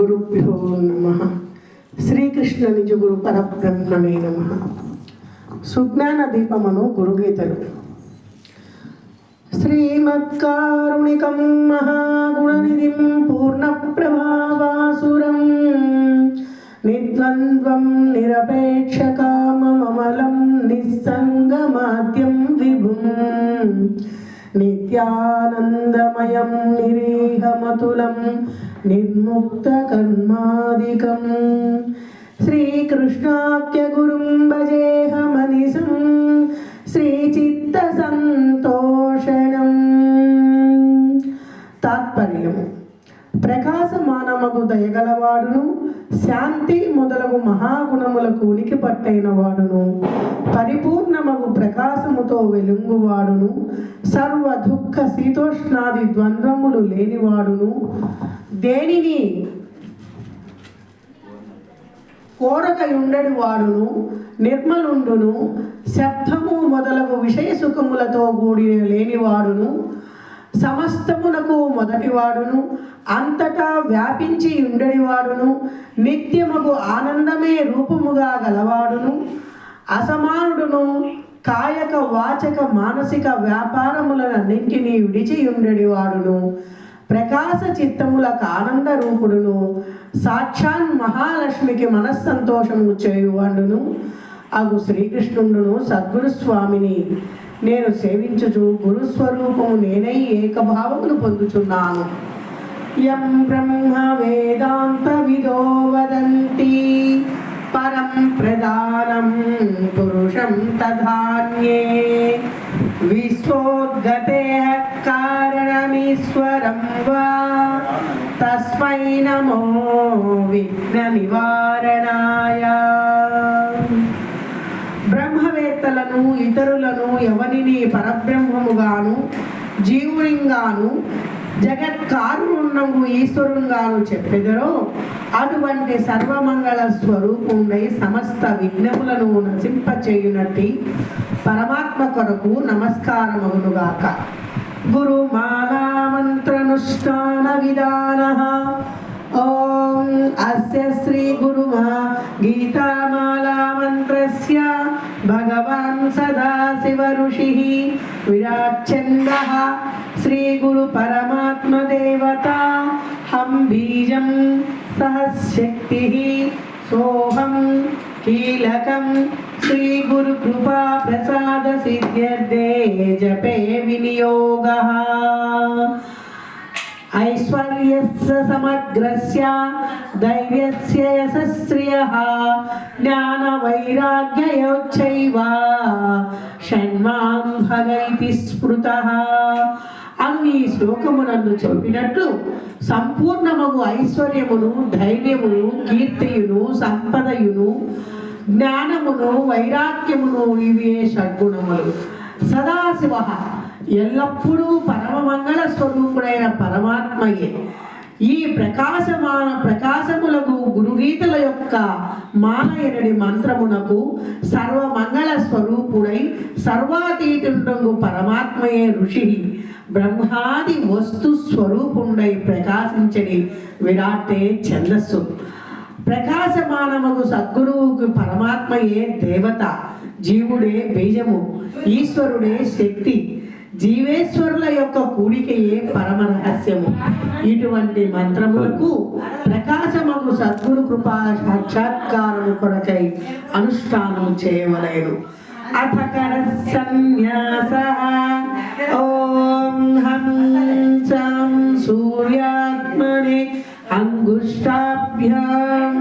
గురుభ్యో నమ. శ్రీకృష్ణ నిజ గురు పరబ్రహ్మణే నమ. సుజ్ఞాన దీపమను గురుగీతలు. శ్రీమత్కారుణికం మహాగుణనిధిం పూర్ణప్రభావాసురం. నిర్ద్వంద్వం నిరపేక్షకామమలం నిస్సంగమాద్యం విభుం. నిత్యానందమయం నిరీహమతులం నిర్ముక్తకర్మాదికం శ్రీకృష్ణాఖ్యగురుం భజేహమనిసం శ్రీచిత్తసంతోషణం. తాత్పర్యము ప్రకాశమానమగు దయగలవాడును శాంతి మొదలగు మహాగుణములకు ఉనికి పట్టైన వాడును పరిపూర్ణమగు ప్రకాశముతో వెలుంగువాడును. సర్వ దుఃఖ శీతోష్ణాది ద్వంద్వములు లేనివాడును. దేనిని కోరకయుండడి వాడును నిర్మలుండును. శబ్దము మొదలగు విషయ సుఖములతో కూడిన లేనివాడును. సమస్తమునకు మొదటివాడును అంతటా వ్యాపించి ఉండడివాడును నిత్యముకు ఆనందమే రూపముగా గలవాడును. అసమానుడును కాయక వాచక మానసిక వ్యాపారములన్నింటినీ విడిచి ఉండడివాడును ప్రకాశ చిత్తములకు ఆనంద రూపుడును. సాక్షాన్ మహాలక్ష్మికి మనస్సంతోషము చేయువాడును. అగు శ్రీకృష్ణుడును సద్గురు స్వామిని నేను సేవించుచు గురుస్వరూపము నేనై ఏకభావమును పొందుచున్నాను. యం బ్రహ్మ వేదాంత విదో వదంతి పరం ప్రధానం పురుషం తధాన్యే. విశ్వోద్గతే కారణమీశ్వరం వా తస్మై నమో విఘ్న నివారణాయ ఇతరులను ఎవరిని పరబ్రహ్మముగాను జీవునిగాను జగత్కారుణ్ణము ఈశ్వరునిగాను చెప్పెదరో అటువంటి సర్వమంగళ స్వరూపుండై సమస్త విఘ్నములను నశింపచేయునట్టి పరమాత్మ కొరకు నమస్కారమగునుగాక. గురుమాలా మంత్రనుష్ఠాన విధాన ఓం అస్య శ్రీ గురుమా గీతామాలా మంత్రస్య భగవాన్ సదాశివ ఋషి విరాట్చంద శ్రీ గురు పరమాత్మ దేవత హం బీజం సహశక్తి సోహం కీలకం శ్రీ గురు కృపా ప్రసాద సిద్ధ్యర్థే అను ఈ చెప్పినట్లు సంపూర్ణమగు ఐశ్వర్యమును ధైర్యమును కీర్తియును సంపదయును జ్ఞానమును వైరాగ్యమును ఇవే షడ్గుణములు. సదాశివ ఎల్లప్పుడూ పరమమంగళ స్వరూపుడైన పరమాత్మయే. ఈ ప్రకాశమాన ప్రకాశములకు గురుగీతల యొక్క మాలయనడి మంత్రమునకు సర్వమంగళ స్వరూపుడై సర్వాతీతుండగు పరమాత్మయే ఋషి. బ్రహ్మాది వస్తు స్వరూపుండై ప్రకాశించని విరాటే ఛందస్సు. ప్రకాశమానముకు సద్గురువుకు పరమాత్మయే దేవత. జీవుడే బీజము. ఈశ్వరుడే శక్తి. జీవేశ్వరుల యొక్క కూడికయే పరమ రహస్యము ఇటువంటి మంత్రములకు ప్రకాశమగు సద్గురు కృపా సాక్షాత్కారము కొరకై అనుష్ఠానం చేయవలేను. అథకర సన్యాస ఓం హం సం అంగుష్టాభ్యాం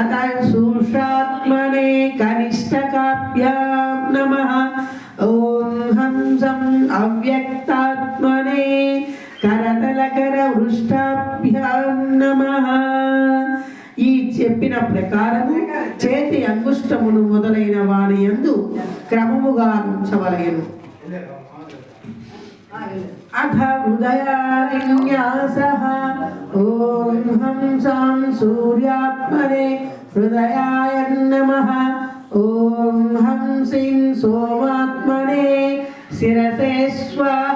అత సూషాత్మనే కనిష్టకాభ్యాం నమః. ఓం హం అవ్యక్తాత్మనే కరతలకర వృష్టాభ్యాం నమః. ఈ చెప్పిన ప్రకారము చేతి అంగుష్టమును మొదలైన వాణి యందు క్రమముగా ఉంచవలయను అథ హృదయాలిన్యాస ఓం హంసాం సూర్యాత్మనే హృదయాయ నమ ఓం హంసిం సోమాత్మనే శిరసే స్వాహ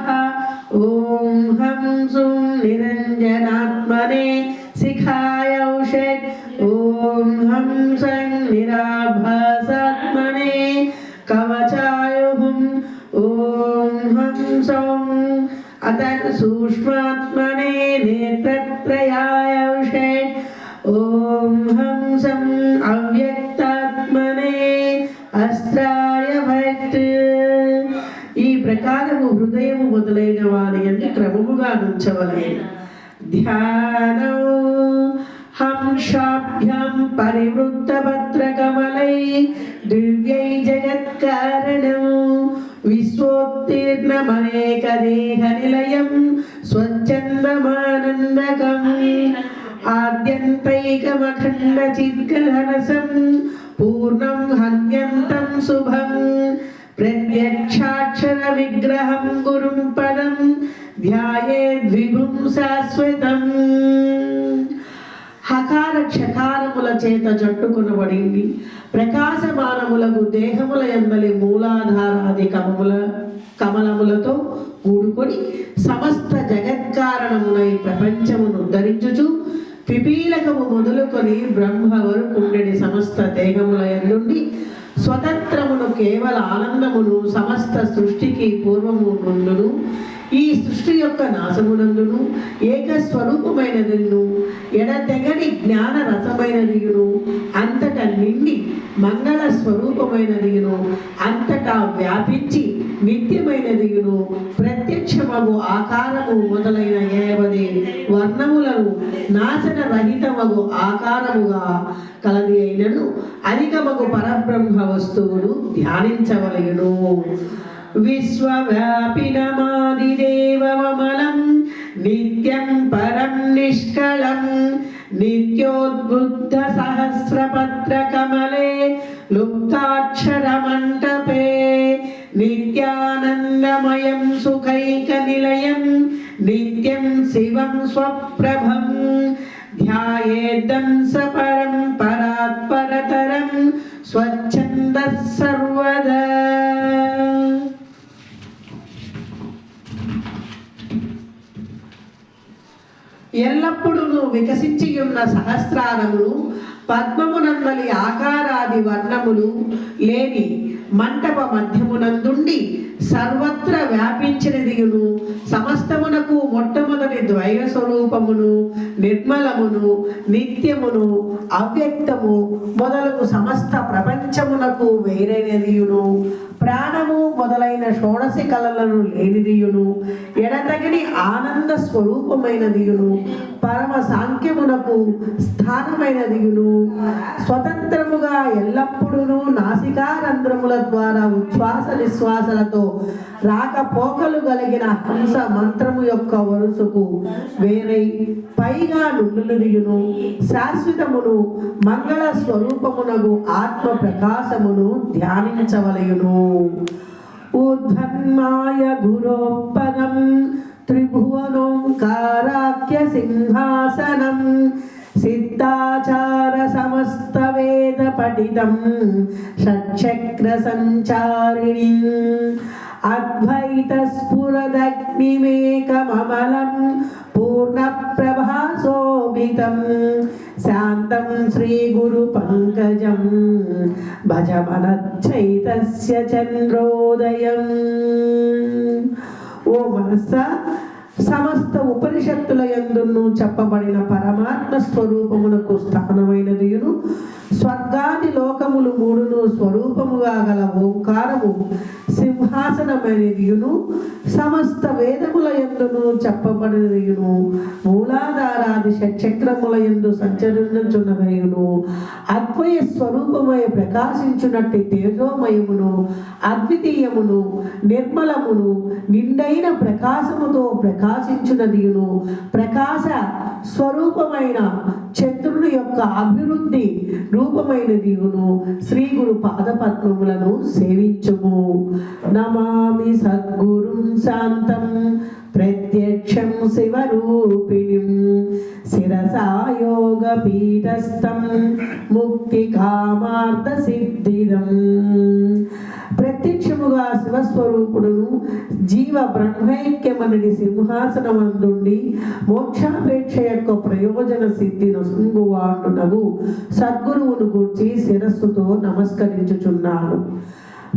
అతను సూక్ష్మాత్మనే నేత్రత్రయాయ ఉషట్ ఓం హంసం అవ్యక్తాత్మనే అస్త్రాయ భట్ ఈ ప్రకారము హృదయము మొదలైన వారి అని క్రమముగా నుంచవలేదు ధ్యానం హంసాభ్యాం పరివృత్త భద్రకమలై దివ్యై జగత్కారణం. విశ్వోత్తీర్ణమనేకదేహ నిలయం స్వచ్ఛందమానందకం ఆద్యంతైకమఖండ చిద్గహనసం పూర్ణం హన్యంతం శుభం ప్రత్యక్షాక్షర విగ్రహం గురుం చేత జట్టుకునబడింది. ప్రకాశమానములకు దేహముల ఎందలి మూలాధారాది కమముల కమలములతో కూడుకొని సమస్త జగత్కారణమునై ప్రపంచమును ధరించుచు పిపీలకము మొదలుకొని బ్రహ్మ వరకు సమస్త దేహముల నుండి స్వతంత్రమును కేవల ఆనందమును సమస్త సృష్టికి పూర్వము నుండును ఈ సృష్టి యొక్క నాశమునందును ఏకస్వరూపమైనదిను ఎడతెగని జ్ఞాన రసమైనదియును అంతటా నిండి మంగళ స్వరూపమైనదియును అంతటా వ్యాపించి నిత్యమైనదియును ప్రత్యక్షమగు ఆకారము మొదలైన ఏవది వర్ణములను నాశన రహితమగు ఆకారముగా కలది అయినను అధికమగు పరబ్రహ్మ వస్తువును ధ్యానించవలయును విశ్వవ్యాపినమాదిదేవమలం నిత్యం పరం నిష్కళం నిత్యోద్బుద్ధ సహస్రపత్రకమలే లుప్తాక్షరమంటపే నిత్యానందమయం సుఖైక నిలయం నిత్యం శివం స్వప్రభం ధ్యాయేద్దం సపరం పరాత్పరతరం స్వచ్ఛంద ఎల్లప్పుడూ వికసించి ఉన్న సహస్రారములు పద్మమునందలి ఆకారాది వర్ణములు లేని మంటప మధ్యమునందుండి సర్వత్ర వ్యాపించినదియును. సమస్తమునకు మొట్టమొదటి ద్వైవ స్వరూపమును నిర్మలమును నిత్యమును అవ్యక్తము మొదలగు సమస్త ప్రపంచమునకు వేరైనదియును. ప్రాణము మొదలైన షోడశి కళలను లేనిదియును. ఎడతగిని ఆనంద స్వరూపమైనదియును. పరమ సాంఖ్యమునకు స్థానమైనదియును. స్వతంత్రముగా ఎల్లప్పుడూ నాసికారంధ్రముల ద్వారా ఉచ్ఛ్వాస నిశ్వాసలతో రాకపోకలు కలిగిన హంస మంత్రము యొక్క వరుసకు వేరై పైగా నుండునదియును శాశ్వతమును మంగళ స్వరూపమునగు ఆత్మ ప్రకాశమును ధ్యానించవలయును. ఊర్ధన్మాయ గురోపదం త్రిభువనోంకారాఖ్య సింహాసనం సిద్ధాచార సమస్త వేద పఠితం షట్చక్ర సంచారిణి అద్వైత స్ఫురదగ్నిమేకమమలం పూర్ణ ప్రభాసోభితం శాంతం సమస్త ఉపనిషత్తుల యందును చెప్పబడిన పరమాత్మ స్వరూపమునకు స్థానమైనదియును. స్వర్గాది లోకములు మూడును స్వరూపముగా గల ఓంకారము సింహాసనమైనదియును. సమస్త వేదముల యందును చెప్పబడినదియును. మూలాధారాది షట్చక్రముల యందు సంచరించున్నదయును అద్వయ స్వరూపమై ప్రకాశించునట్టి తేజోమయమును అద్వితీయమును నిర్మలమును నిండైన ప్రకాశముతో ప్రకాశించునదియును ప్రకాశ స్వరూపమైన చంద్రుని యొక్క అభివృద్ధి రూపమైన దిగును శ్రీ గురు పాదపద్మములను సేవించుము. నమామి సద్గురుం శాంతం. ప్రత్యక్షం శివరూపిణిం. శిరసాయోగ పీఠస్థం. ముక్తి కామార్థ సిద్ధిదం. ప్రత్యక్షముగా శివస్వరూపుడును జీవ బ్రహ్మైక్యమనని సింహాసనమందుండి మోక్షాపేక్ష యొక్క ప్రయోజన సిద్ధిను సుంగువాడునగు సద్గురువును గూర్చి శిరస్సుతో నమస్కరించుచున్నాను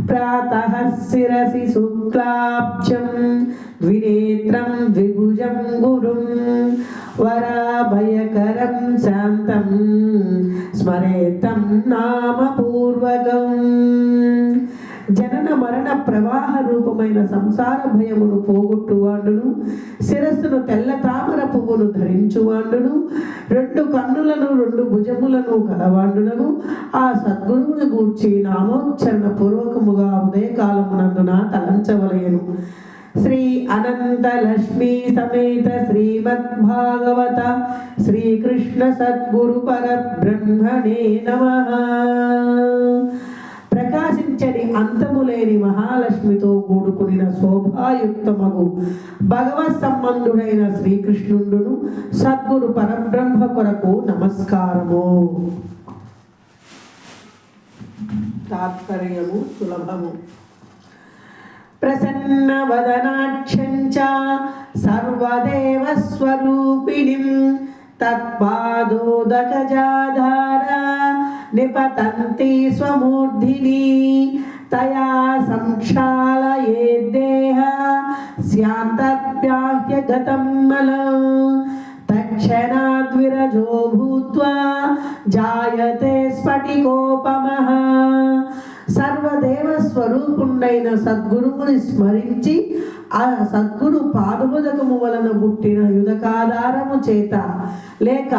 ప్రాతః శిరసి శుక్లాబ్జం ద్వినేత్రం ద్విభుజం గురుం వరాభయకరం శాంతం స్మరేతం నామ పూర్వకం జనన మరణ ప్రవాహ రూపమైన సంసార భయమును పోగొట్టువాడును శిరస్సును తెల్ల తామర పువ్వును ధరించువాడును రెండు కన్నులను రెండు భుజములను కలవాండునను ఆ సద్గురువును గూర్చి నామోచ్చరణ పూర్వకముగా ఉదయకాలమునందున తలంచవలయను శ్రీ అనంత లక్ష్మీ సమేత శ్రీమద్ భాగవత శ్రీకృష్ణ సద్గురు పరబ్రహ్మణే ప్రకాశిత అంతము లేని మహాలక్ష్మితో కూడుకునిన శోభాయుక్తమగు భగవత్ సంబంధుడైన శ్రీకృష్ణుడును సద్గురు పరబ్రహ్మ కొరకు నమస్కారము. తాత్పర్యము సులభము. ప్రసన్న వదనాక్షం చ సర్వదేవ స్వరూపిణిం తత్పాదోదకజాధార నిపతంతి స్వమూర్ధిని తయా సంక్షాళయేద్దేహ శాంతవ్యాహ్యగతం మలం తక్షణాద్విరజో భూత్వా జాయతే స్ఫటికోపమః సర్వదేవ స్వరూపుండైన సద్గురువుని స్మరించి ఆ సద్గురు పాదబోధకము వలన పుట్టిన యుధకాధారము చేత లేక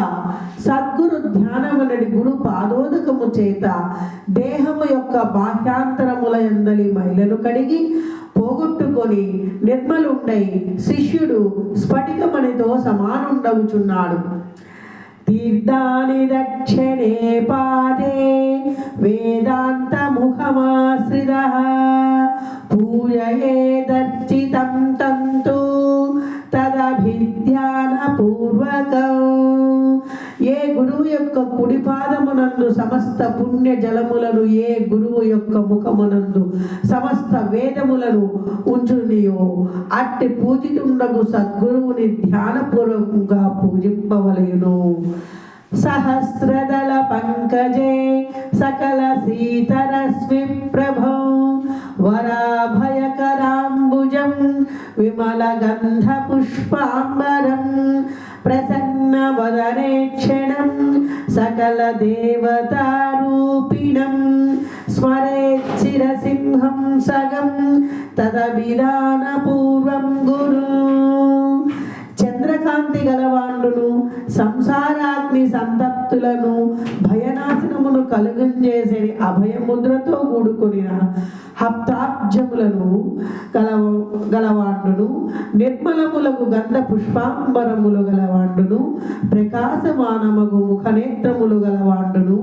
సద్గురు ధ్యానమునడి గురు పాదోదకము చేత దేహము యొక్క బాహ్యాంతరముల ఎందలి మైలను కడిగి పోగొట్టుకొని నిర్మలుండై శిష్యుడు స్ఫటికమణితో సమానుండవుచున్నాడు. తీర్థాని దక్షిణే పాదే వేదాంత ముఖమాశ్రిత పూజయేదర్చితం తంతు తదభిధ్యాన పూర్వకం. ఏ గురువు యొక్క కుడి పాదమునందు సమస్త పుణ్య జలములను ఏ గురువు యొక్క ముఖమునందు సమస్త వేదములను ఉంచునియో అట్టి పూజితుండగు సద్గురువుని ధ్యానపూర్వకంగా పూజింపవలయును సహస్రదళ పంకజే సకల సీతరశ్మి ప్రభో వరాభయకరాంబుజం విమల గంధ పుష్పాంబరం ప్రసన్న వదనే క్షణం సకల దేవతారూపిణం స్మరేచ్చిరసింహం సగం తదభిధాన పూర్వం గురు చంద్రకాంతి గలవాండును సంసారాగ్ని సంతప్తులను కలుగంజేసే అభయ అభయముద్రతో కూడుకొనిన హప్తాబ్జములను గల గలవాండును నిర్మలములకు గంధ పుష్పాంబరములు గలవాండును ప్రకాశమానముగు ముఖనేత్రములు గలవాండును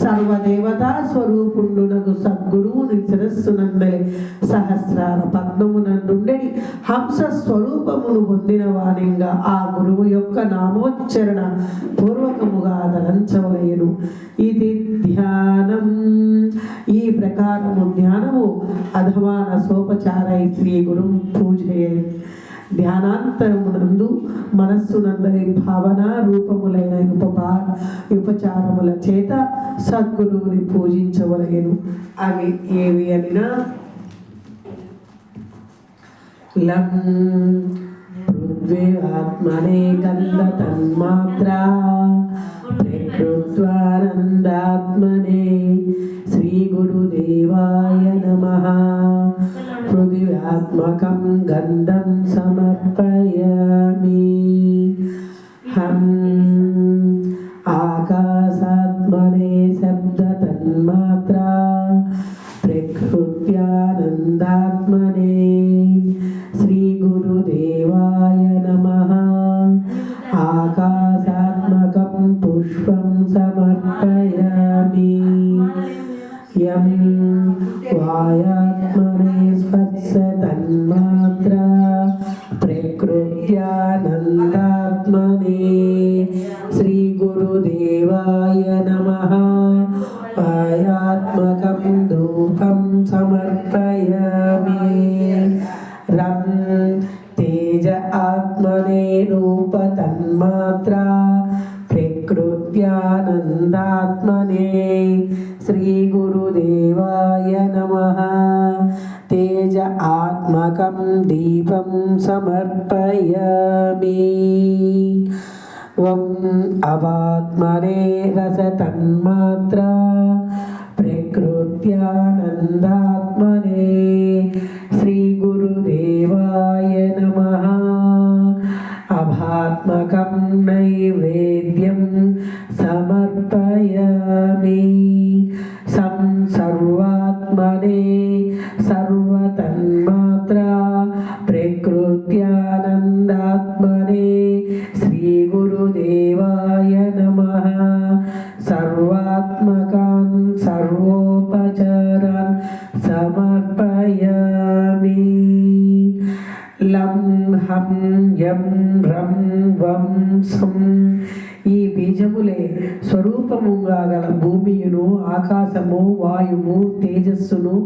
సర్వదేవతా స్వరూపుండునకు సద్గురువుని శిరస్సునందలి పద్మమున పద్మమునందుండెడి హంస స్వరూపమును పొందిన వాణింగా ఆ గురువు యొక్క నామోచ్చరణ పూర్వకముగా దలంచవలయను ఇది ధ్యానం. ఈ ప్రకారము ధ్యానము అధమాన సోపచారై శ్రీ గురు పూజయే ధ్యానాంతరమునందు మనస్సునందరి భావన రూపములైన ఉపపా ఉపచారముల చేత సద్గురువుని పూజించవలగను అవి ఏవి అనినా? లం పృథ్వే ఆత్మనే కల్ల తన్మాత్రా. ప్రకృత్వానందాత్మనే శ్రీ గురుదేవాయ నమ. పృథివ్యాత్మకం గంధం సమర్పయామి. पायात्मकं धूपं समर्पयामि रं तेज आत्मने रूपतन्मात्रा प्रकृत्यानन्दात्मने श्रीगुरुदेवाय नमः तेज आत्मकं दीपं समर्पयामि ॐ अवात्मने रसतन्मात्रा प्रकृत्यानन्दात्मने రం వం సం ఈ బీజములే స్వరూపముగా గల భూమియును ఆకాశము వాయువు తేజస్సును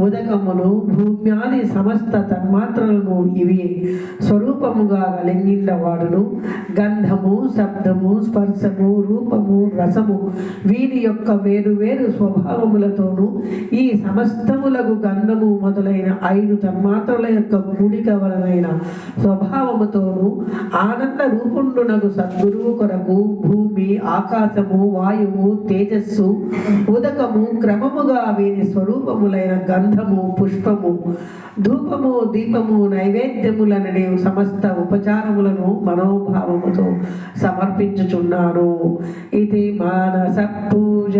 ఉదకమును భూమ్యాది సమస్త తన్మాత్రలను ఇవి స్వరూపముగా కలిగిండ వాడును గంధము శబ్దము స్పర్శము రూపము రసము వీరి యొక్క వేరు వేరు స్వభావములతోనూ ఈ సమస్తములకు గంధము మొదలైన ఐదు తన్మాత్రల యొక్క కూడిక వలనైన స్వభావముతోనూ ఆనంద రూపుండునకు సద్గురువు కొరకు భూమి ఆకాశము వాయువు తేజస్సు ఉదకము క్రమముగా వీరి స్వరూపములైన గంధము పుష్పము ధూపము దీపము నైవేద్యములననే సమస్త ఉపచారములను మనోభావముతో సమర్పించుచున్నాను. ఇది మానస పూజ.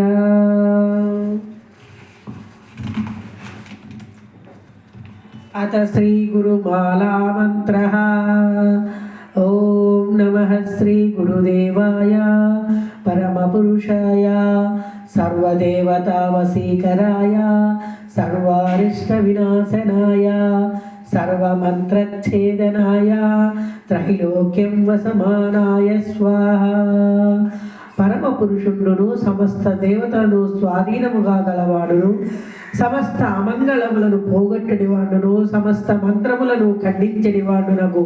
అత శ్రీ గురుమాలా మంత్ర ఓం నమ శ్రీ గురుదేవాయ పరమపురుషాయ సర్వదేవతావసీకరాయ సర్వారిష్ట వినాశనాయ సర్వమంత్రఛేదనాయ త్రైలోక్యం వసమానాయ స్వాహ. పరమ పురుషుండును సమస్త దేవతలను స్వాధీనముగా గలవాడును సమస్త అమంగళములను పోగొట్టడి వాడును సమస్త మంత్రములను ఖండించడి వాడునకు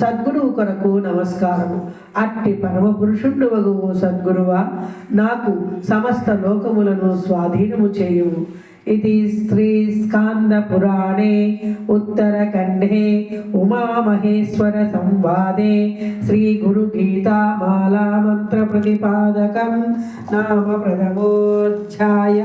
సద్గురువు కొరకు నమస్కారము. అట్టి పరమ పురుషుండు వగువు సద్గురువా నాకు సమస్త లోకములను స్వాధీనము చేయు ఇది శ్రీ స్కాంద పురాణే ఉత్తరఖండే ఉమామహేశ్వర సంవాదే. శ్రీ గురు గీతామాలా మంత్ర ప్రతిపాదకం. నామ ప్రథమోధ్యాయ.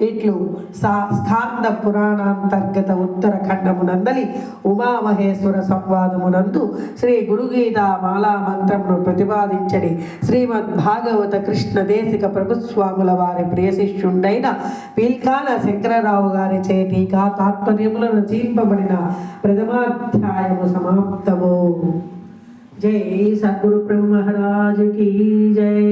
ఇట్లు సా స్కాంద పురాణాంతర్గత ఉత్తరఖండమునందలి ఉమామహేశ్వర సంవాదమునందు శ్రీ గురుగీత మాలా మంత్రమును ప్రతిపాదించడి శ్రీమద్ భాగవత కృష్ణ దేశిక ప్రభుస్వాముల వారి ప్రియశిష్యుండైన పీల్కాల పిల్కాల శంకరరావు గారి చేతిగా తాత్పర్యములను రచింపబడిన ప్రథమాధ్యాయము సమాప్తము. జై సద్గురు బ్రహ్మరాజుకి జై.